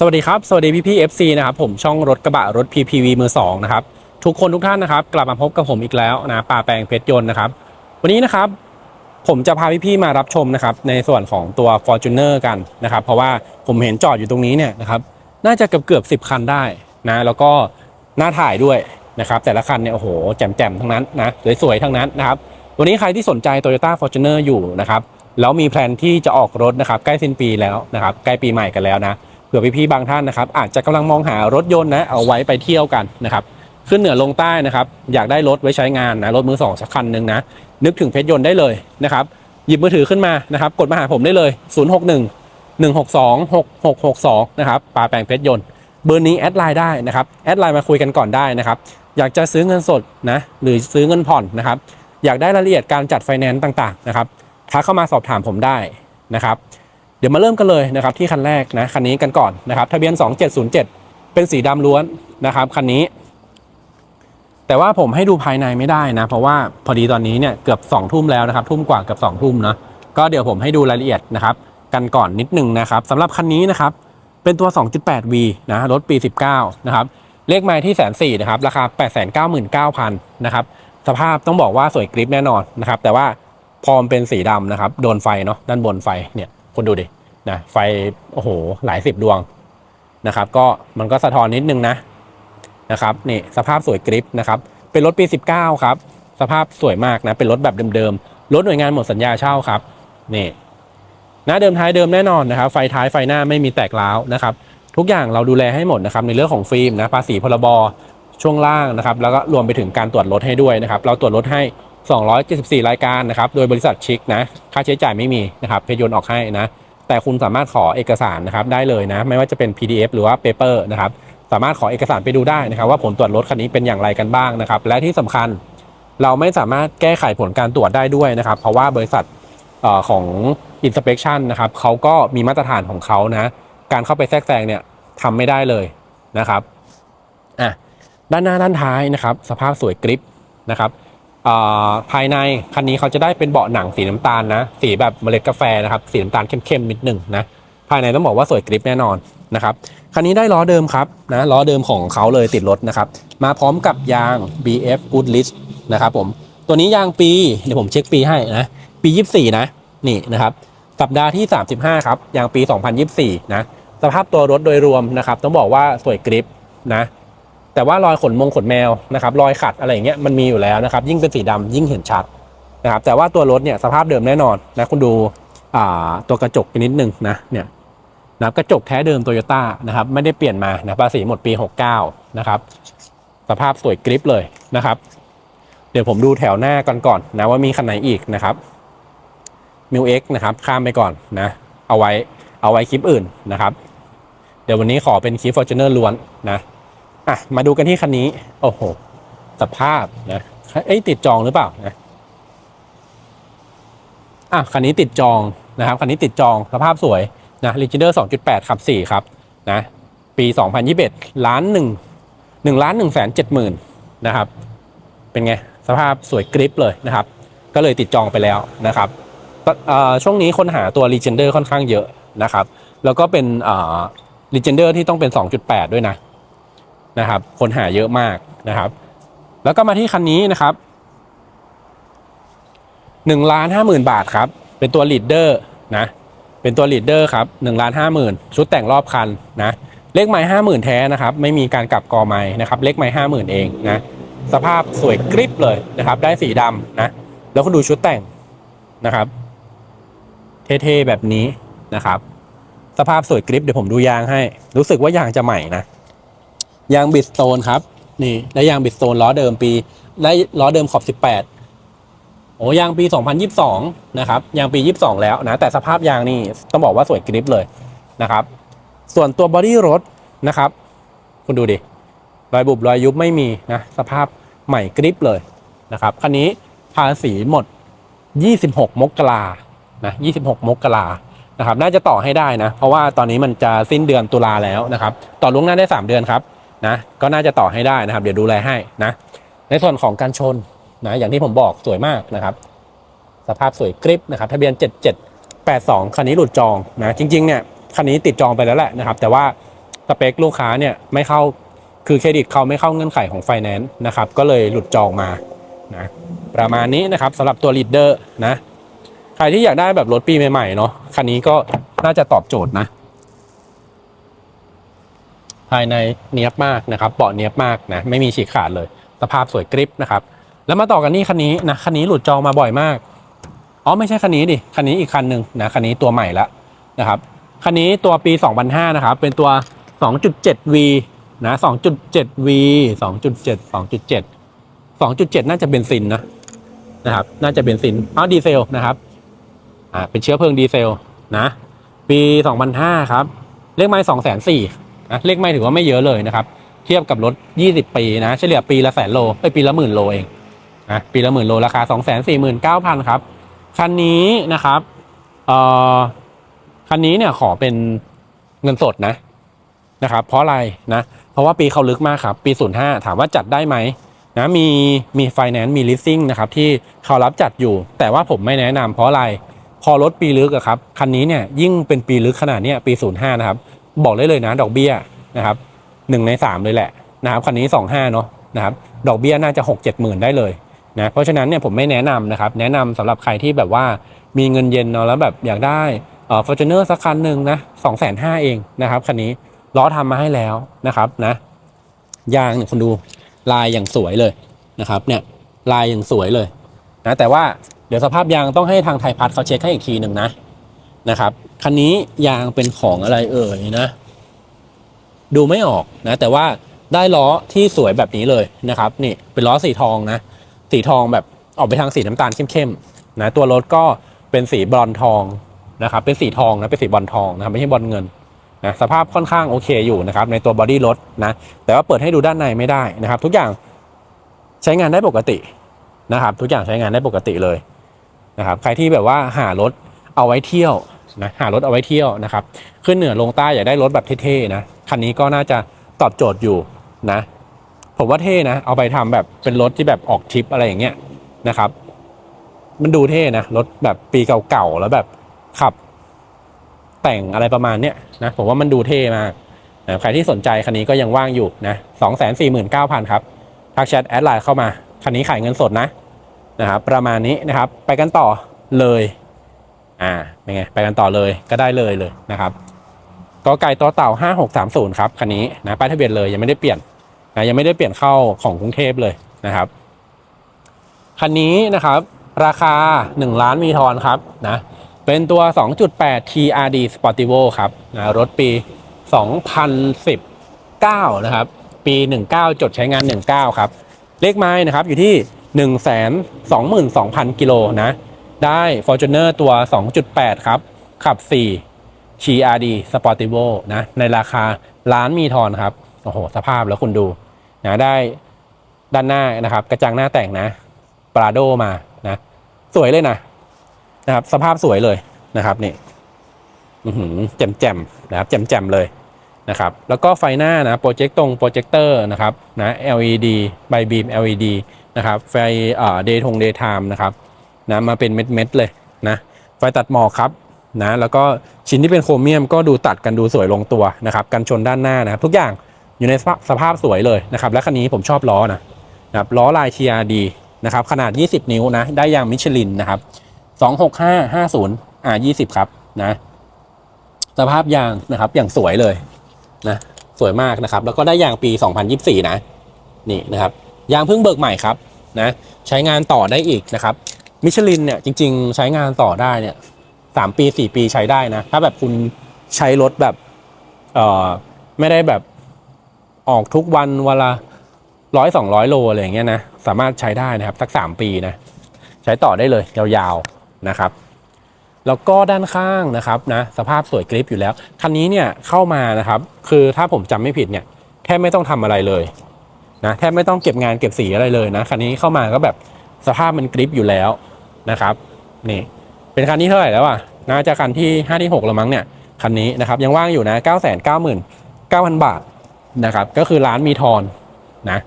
สวัสดีครับ สวัสดีพี่พี่ FC นะครับผมช่องรถกระบะรถ PPV มือสองนะครับทุกคนทุกท่านนะครับ กลับมาพบกับผมอีกแล้วนะป่าแปลงเพชรยนต์นะครับ วันนี้นะครับ ผมจะพาพี่พี่มารับชมนะครับในส่วนของตัว Fortuner กันนะครับ เพราะว่าผมเห็นจอดอยู่ตรงนี้เนี่ยนะครับน่าจะเกือบเกือบสิบคันได้นะแล้วก็น่าถ่ายด้วยนะครับแต่ละคันเนี่ยโอ้โหแจ่มๆทั้งนั้นนะสวยๆทั้งนั้นนะครับวันนี้ใครที่สนใจ Toyota Fortuner อยู่นะครับแล้วมีแพลนที่จะออกรถนะครับใกล้สิ้นปีแล้วนะครับใกล้ปีใหม่กันแล้วนะ เผื่อพี่ๆบางท่านนะครับ อาจจะกำลังมองหารถยนต์นะเอาไว้ไปเที่ยวกันนะครับขึ้นเหนือลงใต้นะครับ อยากได้รถไว้ใช้งานนะรถมือสองสักคันหนึ่งนะนึกถึงเพชรยนต์ได้เลยนะครับหยิบมือถือขึ้นมานะครับ กดมาหาผมได้เลย 061 162 6662นะครับปาแปลงเพชรยนต์เบอร์นี้แอดไลน์ได้นะครับแอดไลน์มาคุยกันก่อนได้นะครับอยากจะซื้อเงินสดนะหรือซื้อเงินผ่อนนะครับ อยากได้รายละเอียดการจัดไฟแนนซ์ต่างๆนะครับทักเข้ามาสอบถามผมได้นะครับ เดี๋ยวมาเริ่มกันเลยนะครับที่คันแรกนะคันนี้กันก่อนนะครับทะเบียน 2707 เป็นสีดำล้วนนะครับคันนี้ แต่ว่าผมให้ดูภายในไม่ได้นะ เพราะว่าพอดีตอนนี้เนี่ยเกือบ2ทุ่มแล้วนะครับทุ่มกว่าเกือบ2ทุ่มเนาะก็เดี๋ยวผมให้ดูรายละเอียดนะครับกันก่อนนิดนึงนะครับสำหรับคันนี้นะครับเป็นตัว 2.8V นะรถปี 19 นะครับเลขไม้ที่แสนสี่นะครับราคา 899,000นะครับสภาพต้องบอกว่าสวยกริปแน่นอนนะครับแต่ว่าพอมเป็นสีดำนะครับโดนไฟเนาะด้านบนไฟเนี่ย คุณดูดินะไฟโอ้โหหลายสิบดวงนะครับ ก็มันก็สะท้อนนิดนึงนะนะครับนี่สภาพสวยกริปนะครับเป็นรถปี 19 ครับ สภาพสวยมากนะ เป็นรถแบบเดิมๆรถหน่วยงานหมดสัญญาเช่าครับนี่หน้าเดิมท้ายเดิมแน่นอนนะครับ ไฟท้ายไฟหน้าไม่มีแตกร้าวนะครับ ทุกอย่างเราดูแลให้หมดนะครับ ในเรื่องของฟิล์มนะภาษีพรบช่วงล่างนะครับ แล้วก็รวมไปถึงการตรวจรถให้ด้วยนะครับ เราตรวจรถให้ 274 รายการนะครับ โดยบริษัทชิคนะ ค่าใช้จ่ายไม่มีนะครับ เพจยนออกให้นะ แต่คุณสามารถขอเอกสารนะครับได้เลยนะ ไม่ว่าจะเป็น PDF หรือว่า Paper นะครับ สามารถขอเอกสารไปดูได้นะครับ ว่าผลตรวจรถคันนี้เป็นอย่างไรกันบ้างนะครับ และที่สำคัญเราไม่สามารถแก้ไขผลการตรวจได้ด้วยนะครับ เพราะว่าบริษัทของ inspection นะครับเขาก็มีมาตรฐานของเขานะ การเข้าไปแทรกแซงเนี่ยทำไม่ได้เลยนะครับอะด้านหน้าด้านท้ายนะครับ สภาพสวยกริปนะครับ ภายในคันนี้เขาจะได้เป็นเบาะหนังสีน้ำตาลนะ สีแบบเมล็ดกาแฟนะครับ สีน้ำตาลเข้มๆนิดหนึ่งนะ ภายในต้องบอกว่าสวยกริปแน่นอนนะครับ คันนี้ได้ล้อเดิมครับนะล้อเดิมของเขาเลยติดรถนะครับ มาพร้อมกับยาง BF Goodrich นะครับผม ตัวนี้ยางปี เดี๋ยวผมเช็คปีให้นะ ปี 24 นะ นี่นะครับ สัปดาห์ที่ 35 ครับ ยางปี 2024 นะ สภาพตัวรถโดยรวมนะครับ ต้องบอกว่าสวยกริปนะ แต่ว่ารอยขนมงขนแมวนะครับรอยขัดอะไรอย่างเงี้ยมันมีอยู่แล้วนะครับยิ่งเป็นสีดำยิ่งเห็นชัดนะครับแต่ว่าตัวรถเนี่ยสภาพเดิมแน่นอนนะคุณดูอ่าตัวกระจกไปนิดนึงนะเนี่ยนะครับกระจกแท้เดิมโตโยต้านะครับไม่ได้เปลี่ยนมานะภาษีหมดปี 69 นะครับ สภาพสวยกริปเลยนะครับ เดี๋ยวผมดูแถวหน้าก่อนก่อนนะว่ามีคันไหนอีกนะครับมิวเอ็กนะครับข้ามไปก่อนนะเอาไว้เอาไว้คลิปอื่นนะครับ เดี๋ยววันนี้ขอเป็นคลิป Fortuner ล้วนนะ อะมาดูกันที่คันนี้ โอ้โห สภาพนะเอ้ยติดจองหรือเปล่านะอะคันนี้ติดจองนะครับคันนี้ติดจองสภาพสวยนะ Legender 2.8ขับ4ครับนะปี2021ล้านหนึ่งหนึ่งล้านหนึ่งแสนเจ็ดหมื่นนะครับ เป็นไง สภาพสวยกริปเลยนะครับ ก็เลยติดจองไปแล้วนะครับช่วงนี้คนหาตัว Legender ค่อนข้างเยอะนะครับ แล้วก็เป็นเอ่อ Legender ที่ต้องเป็น 2.8 ด้วยนะ นะครับคนหาเยอะมากนะครับ แล้วก็มาที่คันนี้นะครับ1ล้านห้าหมื่นบาทครับ เป็นตัว Leader นะ เป็นตัว Leader ครับ1ล้านห้าหมื่นชุดแต่งรอบคันนะ เลขไม้ห้าหมื่นแท้นะครับ ไม่มีการกลับกอไม้นะครับ เลขไม้ห้าหมื่นเองนะ สภาพสวยกริปเลยนะครับ ได้สีดำนะ แล้วก็ดูชุดแต่งนะครับ เท่ๆแบบนี้นะครับ สภาพสวยกริปเดี๋ยวผมดูยางให้ รู้สึกว่ายางจะใหม่นะ ยางบิดสโตนครับ นี่ได้ยางบิดสโตนล้อเดิมปีได้ล้อเดิมขอบ 18 โอ้ยางปี 2022 นะครับ ยางปี 22 แล้วนะ แต่สภาพยางนี่ต้องบอกว่าสวยกริปเลยนะครับ ส่วนตัวบอดี้รถนะครับ คุณดูดิ รอยบุบรอยยุบไม่มีนะ สภาพใหม่กริปเลยนะครับ คันนี้ภาษีหมด 26 มกรานะ 26 มกรานะครับ น่าจะต่อให้ได้นะ เพราะว่าตอนนี้มันจะสิ้นเดือนตุลาแล้วนะครับ ต่อล่วงหน้าได้ 3 เดือนครับ นะก็น่าจะต่อให้ได้นะครับ เดี๋ยวดูแลให้นะในส่วนของการชนนะอย่างที่ผมบอกสวยมากนะครับ สภาพสวยกริปนะครับ ทะเบียน 7782 คันนี้หลุดจองนะจริงๆเนี่ยคันนี้ติดจองไปแล้วแหละนะครับ แต่ว่าสเปคลูกค้าเนี่ยไม่เข้าคือเครดิตเขาไม่เข้าเงื่อนไขของไฟแนนซ์นะครับ ก็เลยหลุดจองมานะประมาณนี้นะครับสำหรับตัว leader นะ ใครที่อยากได้แบบรถปีใหม่ๆเนาะคันนี้ก็น่าจะตอบโจทย์นะ ภายในเนียบมากนะครับเบาะเนียบมากนะไม่มีฉีกขาดเลย สภาพสวยกริปนะครับแล้วมาต่อกันนี่คันนี้นะคันนี้หลุดจองมาบ่อยมากอ๋อไม่ใช่คันนี้ดิคันนี้อีกคันหนึ่งนะคันนี้ตัวใหม่ละนะครับคันนี้ตัวปี 2005นะครับเป็นตัว 2.7V นะ 2.7V 2.7 2.7 2.7 น่าจะเบนซินนะนะครับ น่าจะเบนซินอ๋อดีเซลนะครับ อ่า เป็นเชื้อเพลิงดีเซลนะ ปี 2005 ครับ เลขไม้2 4 0 0 0 นะเลขไม้ถือว่าไม่เยอะเลยนะครับ เทียบกับรถ 20 ปีนะ เฉลี่ยปีละแสนโลเอ้ยปีละหมื่นโลเองนะปีละหมื่นโลราคา 2 4 9 0 0 0 ครับคันนี้นะครับเอ่อคันนี้เนี่ยขอเป็นเงินสดนะนะครับ เพราะอะไรนะ เพราะว่าปีเขาลึกมากครับ ปี 05 ถามว่าจัดได้ไหมนะมีมีไฟแนนซ์มีลิสซิ่งนะครับที่เขารับจัดอยู่ แต่ว่าผมไม่แนะนำเพราะอะไร พอรถปีลึกอะครับ คันนี้เนี่ยยิ่งเป็นปีลึกขนาดเนี้ยปี 05 นะครับ บอกได้เลยนะ ดอกเบี้ยนะครับหนึ่งในสามเลยแหละนะครับคันนี้25เนาะนะครับดอกเบี้ยน่าจะ6 7หมื่นได้เลยนะเพราะฉะนั้นเนี่ยผมไม่แนะนำนะครับแนะนำสำหรับใครที่แบบว่ามีเงินเย็นเนาะแล้วแบบอยากได้เอ่อฟอร์จูเนอร์สักคันหนึ่งนะสองแสนห้าเองนะครับคันนี้ล้อทำมาให้แล้วนะครับนะยางเนี่ยคุณดูลายอย่างสวยเลยนะครับเนี่ยลายอย่างสวยเลยนะแต่ว่าเดี๋ยวสภาพยางต้องให้ทางไทยพัฒน์เขาเช็คให้อีกทีหนึ่งนะ นะครับ คันนี้ยางเป็นของอะไรเอ่ยนะ ดูไม่ออกนะ แต่ว่าได้ล้อที่สวยแบบนี้เลยนะครับ นี่เป็นล้อสีทองนะ สีทองแบบออกไปทางสีน้ำตาลเข้มๆนะตัวรถก็เป็นสีบรอนทองนะครับ เป็นสีทองนะเป็นสีบอลทองนะครับไม่ใช่บอลเงินนะสภาพค่อนข้างโอเคอยู่นะครับ ในตัวบอดี้รถนะแต่ว่าเปิดให้ดูด้านในไม่ได้นะครับ ทุกอย่างใช้งานได้ปกตินะครับ ทุกอย่างใช้งานได้ปกติเลยนะครับ ใครที่แบบว่าหารถ เอาไว้เที่ยวนะหารถเอาไว้เที่ยวนะครับ ขึ้นเหนือลงใต้อยากได้รถแบบเท่ๆนะคันนี้ก็น่าจะตอบโจทย์อยู่นะ ผมว่าเท่นะ เอาไปทำแบบเป็นรถที่แบบออกทริปอะไรอย่างเงี้ยนะครับ มันดูเท่นะรถแบบปีเก่าๆแล้วแบบขับ แต่งอะไรประมาณเนี้ยนะผมว่ามันดูเท่มากนะใครที่สนใจคันนี้ก็ยังว่างอยู่นะสองแสนสี่หมื่นเก้าพันครับทักแชทแอดไลน์เข้ามาคันนี้ขายเงินสดนะนะครับประมาณนี้นะครับ ไปกันต่อเลย อ่าเป็นไงไปกันต่อเลยก็ได้เลยเลยนะครับกอไก่ต่อเต่าห้าหกสามศูนย์ครับคันนี้นะป้ายทะเบียนเลยยังไม่ได้เปลี่ยนนะยังไม่ได้เปลี่ยนเข้าของกรุงเทพเลยนะครับคันนี้นะครับราคา 1 ล้านมีทอนครับนะเป็นตัว 2.8 TRD Sportivo ครับนะรถปี 2019 นะครับ ปี 19 จดใช้งาน 19 ครับ เลขไม้นะครับอยู่ที่ 122,000 กิโลนะ ได้ Fortuner ตัว 2.8 ครับ ขับ4 TRD Sportivo นะ ในราคาล้านมีทอนครับ โอ้โห สภาพแล้วคุณดูนะได้ด้านหน้านะครับ กระจังหน้าแต่งนะปราโดมานะ สวยเลยนะนะครับ สภาพสวยเลยนะครับนี่หือแจ่มแจ่มนะครับแจ่มแจ่มเลยนะครับ แล้วก็ไฟหน้านะโปรเจคตรงโปรเจคเตอร์นะครับนะ LED ใบบีม LED นะครับไฟเอ่อเดย์ทงเดย์ไทม์นะครับ นะมาเป็นเม็ดเม็ดๆเลยนะไฟตัดหมอกครับนะแล้วก็ชิ้นที่เป็นโครเมียมก็ดูตัดกันดูสวยลงตัวนะครับกันชนด้านหน้านะครับทุกอย่างอยู่ในสภาพสวยเลยนะครับและคันนี้ผมชอบล้อนะนะครับล้อลาย TRD นะครับขนาด 20 นิ้วนะได้ยางมิชลินนะครับ26550อ่า20 ครับนะสภาพยางนะครับอย่างสวยเลยนะสวยมากนะครับ แล้วก็ได้ยางปี 2024 นะนี่นะครับยางเพิ่งเบิกใหม่ครับนะใช้งานต่อได้อีกนะครับ มิชลินเนี่ยจริง ๆ ใช้งานต่อได้เนี่ยสามปีสี่ปีใช้ได้นะ ถ้าแบบคุณใช้รถแบบเออไม่ได้แบบออกทุกวันเวละร้อยสองร้อยโลอะไรอย่างเงี้ยนะสามารถใช้ได้นะครับ สักสามปีนะ ใช้ต่อได้เลย ยาวๆนะครับ แล้วก็ด้านข้างนะครับนะ สภาพสวยกริปอยู่แล้ว คันนี้เนี่ยเข้ามานะครับ คือถ้าผมจำไม่ผิดเนี่ยแทบไม่ต้องทำอะไรเลยนะแทบไม่ต้องเก็บงานเก็บสีอะไรเลยนะคันนี้เข้ามาก็แบบสภาพมันกริปอยู่แล้ว นะครับนี่เป็นคันที่เท่าไหร่แล้วอะน่าจะคันที่ห้าที่หกแล้วมั้งเนี่ยคันนี้นะครับยังว่างอยู่นะเก้าแสนเก้าหมื่นเก้าพันบาทนะครับก็คือร้านมีทอนนะ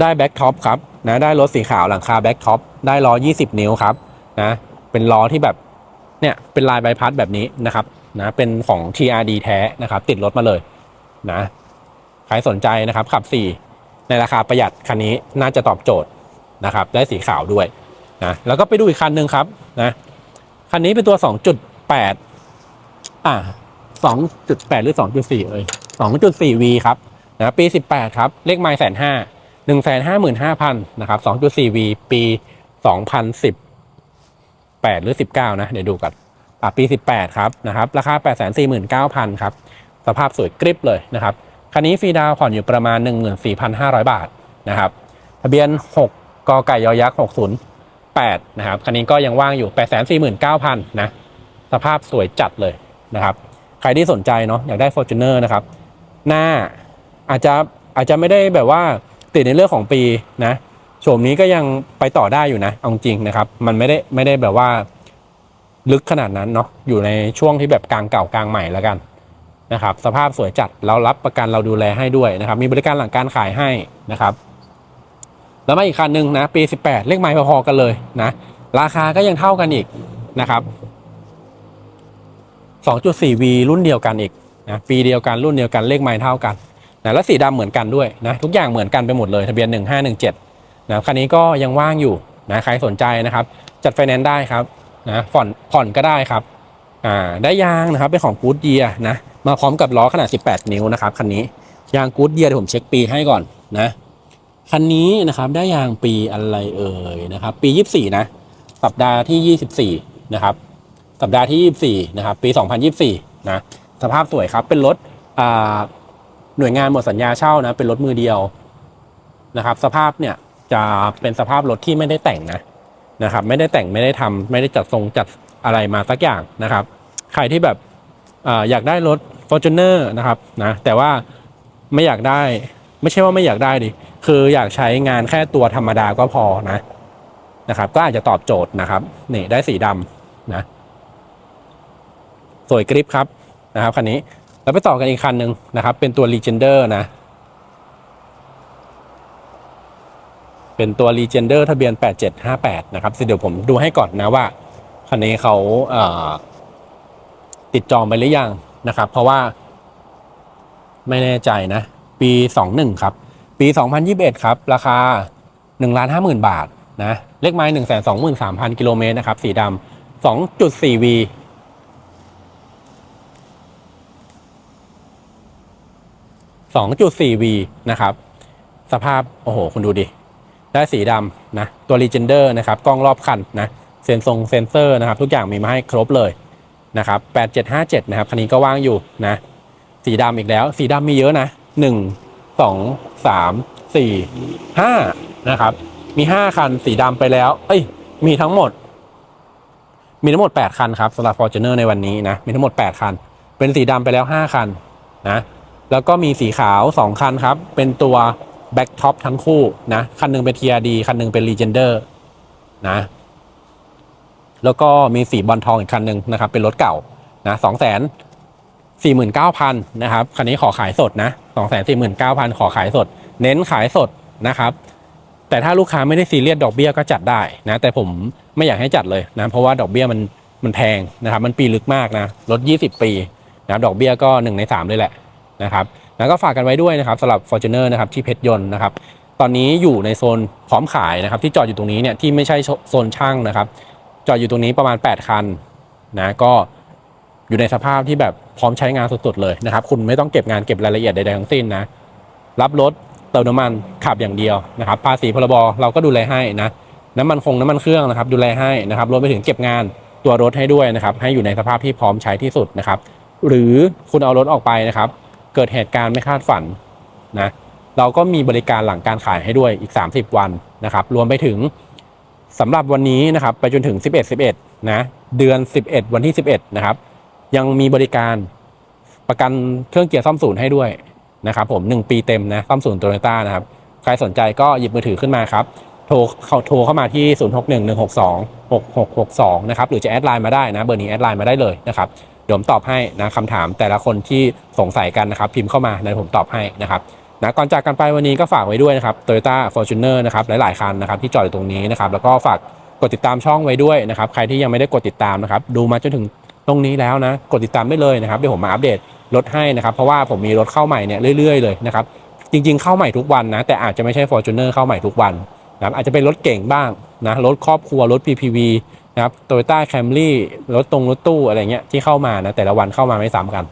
ได้แบ็กท็อปครับนะได้รถสีขาวหลังคาแบ็กท็อปได้ล้อ 20 นิ้วครับนะเป็นล้อที่แบบเนี่ยเป็นลายใบพัดแบบนี้นะครับนะเป็นของ TRD แท้นะครับ ติดรถมาเลยนะใครสนใจนะครับขับ 4 ในราคาประหยัดคันนี้น่าจะตอบโจทย์นะครับ ได้สีขาวด้วย นะแล้วก็ไปดูอีกคันหนึ่งครับนะคันนี้เป็นตัว 2.8 อ่า 2.8 หรือ 2.4 เอ้ย 2.4V ครับนะปี 18 ครับ เลขไมล์แสนห้าหนึ่งแสนห้าหมื่นห้าพันนะครับ 2.4V ปี 2018 หรือ 19 นะ เดี๋ยวดูกันอะปี 18 ครับนะครับ ราคา 849,000 ครับ สภาพสวยกริบเลยนะครับ คันนี้ฟรีดาวผ่อนอยู่ประมาณ 14,500 บาทนะครับ ทะเบียน 6กกไก่ยอยักษ์ 8นะครับคันนี้ก็ยังว่างอยู่ 849,000นะสภาพสวยจัดเลยนะครับ ใครที่สนใจเนาะอยากได้ Fortuner นะครับ หน้าอาจจะอาจจะไม่ได้แบบว่าติดในเรื่องของปีนะโฉมนี้ก็ยังไปต่อได้อยู่นะเอาจริงนะครับ มันไม่ได้ไม่ได้แบบว่าลึกขนาดนั้นเนาะอยู่ในช่วงที่แบบกลางเก่ากลางใหม่แล้วกันนะครับ สภาพสวยจัดเรารับประกันเราดูแลให้ด้วยนะครับ มีบริการหลังการขายให้นะครับ แล้วมาอีกคันหนึ่งนะปี18 เลขไม้พอๆกันเลยนะ ราคาก็ยังเท่ากันอีกนะครับ 2.4V รุ่นเดียวกันอีกนะปีเดียวกันรุ่นเดียวกันเลขไม้เท่ากันนะแล้วสีดำเหมือนกันด้วยนะทุกอย่างเหมือนกันไปหมดเลยทะเบียน 1517นะคันนี้ก็ยังว่างอยู่นะใครสนใจนะครับ จัดไฟแนนซ์ได้ครับนะผ่อนผ่อนก็ได้ครับอ่าได้ยางนะครับเป็นของกู๊ดเยียนะมาพร้อมกับล้อขนาด 18 นิ้วนะครับคันนี้ยางกู๊ดเยียเดี๋ยวผมเช็คปีให้ก่อนนะ คันนี้นะครับได้ยางปีอะไรเอ่ยนะครับ ปี 24 นะ สัปดาห์ที่ 24 นะครับ สัปดาห์ที่ 24 นะครับ ปี 2024 นะ สภาพสวยครับ เป็นรถหน่วยงานหมดสัญญาเช่านะ เป็นรถมือเดียวนะครับ สภาพเนี่ยจะเป็นสภาพรถที่ไม่ได้แต่งนะนะครับ ไม่ได้แต่งไม่ได้ทำไม่ได้จัดทรงจัดอะไรมาสักอย่างนะครับ ใครที่แบบออยากได้รถ Fortuner นะครับนะแต่ว่าไม่อยากได้ ไม่ใช่ว่าไม่อยากได้ดิ คืออยากใช้งานแค่ตัวธรรมดาก็พอนะนะครับ ก็อาจจะตอบโจทย์นะครับ นี่ได้สีดำนะ สวยกริปครับนะครับคันนี้แล้วไปต่อกันอีกคันหนึ่งนะครับ เป็นตัว Legender นะ เป็นตัว Legender ทะเบียน 8758 นะครับเดี๋ยวผมดูให้ก่อนนะว่าคันนี้เขาเติดจองไปหรือยังนะครับ เพราะว่าไม่แน่ใจนะ ปี 21 ครับ ปี 2021 ครับ ราคา1ล้าน50,000 บาทนะเลขไม้1 2 3 0 0 0 กิโลเมตรนะครับ สีดำ 2.4V 2.4V นะครับ สภาพ โอ้โห คุณดูดิ ได้สีดำนะ ตัว Legender นะครับ กล้องรอบคันนะ เซนซงเซนเซอร์นะครับ ทุกอย่างมีมาให้ครบเลยนะครับ 8757 นะครับ คันนี้ก็ว่างอยู่นะ สีดำอีกแล้ว สีดำมีเยอะนะ 1 2 3 4 5นะครับ มี5คันสีดำไปแล้ว เอ้ย มีทั้งหมด มีทั้งหมด8คันครับสำหรับ Fortuner ในวันนี้นะ มีทั้งหมด8คัน เป็นสีดำไปแล้ว5คันนะแล้วก็มีสีขาว 2 คันครับ เป็นตัวแบ็กท็อปทั้งคู่นะ คันหนึงเป็น TRD คันหนึงเป็น Legender นะ แล้วก็มีสีบอลทองอีกคันหนึ่งนะครับ เป็นรถเก่านะสองแสน สี่หมื่นเก้าพันนะครับคันนี้ขอขายสดนะสองแสนสี่หมื่นเก้าพันขอขายสด เน้นขายสดนะครับ แต่ถ้าลูกค้าไม่ได้ซีเรียสดอกเบี้ยก็จัดได้นะ แต่ผมไม่อยากให้จัดเลยนะ เพราะว่าดอกเบี้ยมันมันแพงนะครับ มันปีลึกมากนะรถ20 ปีนะครับดอกเบี้ยก็ 1 ใน 3 เลยแหละนะครับ แล้วก็ฝากกันไว้ด้วยนะครับสำหรับ Fortuner นะครับที่เพชรยนต์นะครับ ตอนนี้อยู่ในโซนพร้อมขายนะครับ ที่จอดอยู่ตรงนี้เนี่ยที่ไม่ใช่โซนช่างนะครับ จอดอยู่ตรงนี้ประมาณ 8 คันนะก็ อยู่ในสภาพที่แบบพร้อมใช้งานสุดๆเลยนะครับ คุณไม่ต้องเก็บงานเก็บรายละเอียดใดๆทั้งสิ้นนะ รับรถเติมน้ำมันขับอย่างเดียวนะครับ ภาษีพรบเราก็ดูแลให้นะ น้ำมันคงน้ำมันเครื่องนะครับ ดูแลให้นะครับรวมไปถึงเก็บงานตัวรถให้ด้วยนะครับ ให้อยู่ในสภาพที่พร้อมใช้ที่สุดนะครับ หรือคุณเอารถออกไปนะครับ เกิดเหตุการณ์ไม่คาดฝันนะเราก็มีบริการหลังการขายให้ด้วยอีก 30 วันนะครับ รวมไปถึงสำหรับวันนี้นะครับ ไปจนถึง 11 11 นะ เดือน 11 วันที่ 11 นะครับ ยังมีบริการประกันเครื่องเกียร์ซ่อมศูนย์ให้ด้วยนะครับผม 1 ปีเต็มนะซ่อมศูนย์โตโยต้านะครับ ใครสนใจก็หยิบมือถือขึ้นมาครับ โทรเข้าโทรเข้ามาที่ 0611626662 นะครับ หรือจะแอดไลน์มาได้นะ เบอร์นี้แอดไลน์มาได้เลยนะครับ เดี๋ยวผมตอบให้นะคำถามแต่ละคนที่สงสัยกันนะครับ พิมพ์เข้ามาในผมตอบให้นะครับนะก่อนจากกันไปวันนี้ก็ฝากไว้ด้วยนะครับ Toyota Fortuner นะครับหลาย ๆ คันนะครับที่จอดอยู่ตรงนี้นะครับแล้วก็ฝากกดติดตามช่องไว้ด้วยนะครับ ใครที่ยังไม่ได้กดติดตามนะครับ ดูมาจนถึง ตรงนี้แล้วนะกดติดตามได้เลยนะครับเดี๋ยวผมมาอัปเดตรถให้นะครับเพราะว่าผมมีรถเข้าใหม่เนี่ยเรื่อยๆเลยนะครับจริงๆเข้าใหม่ทุกวันนะแต่อาจจะไม่ใช่ Fortuner เข้าใหม่ทุกวันนะครับอาจจะเป็นรถเก่งบ้างนะรถครอบครัวรถ PPV นะครับ Toyota Camry รถตรงรถตู้อะไรเงี้ยที่เข้ามานะแต่ละวันเข้ามาไม่ซ้ำกัน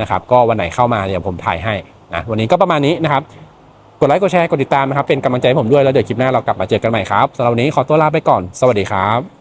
นะครับก็วันไหนเข้ามาเดี๋ยวผมถ่ายให้นะวันนี้ก็ประมาณนี้นะครับกดไลค์กดแชร์กดติดตามนะครับเป็นกำลังใจให้ผมด้วยแล้วเดี๋ยวคลิปหน้าเรากลับมาเจอกันใหม่ครับสำหรับวันนี้ขอตัวลาไปก่อนสวัสดีครับ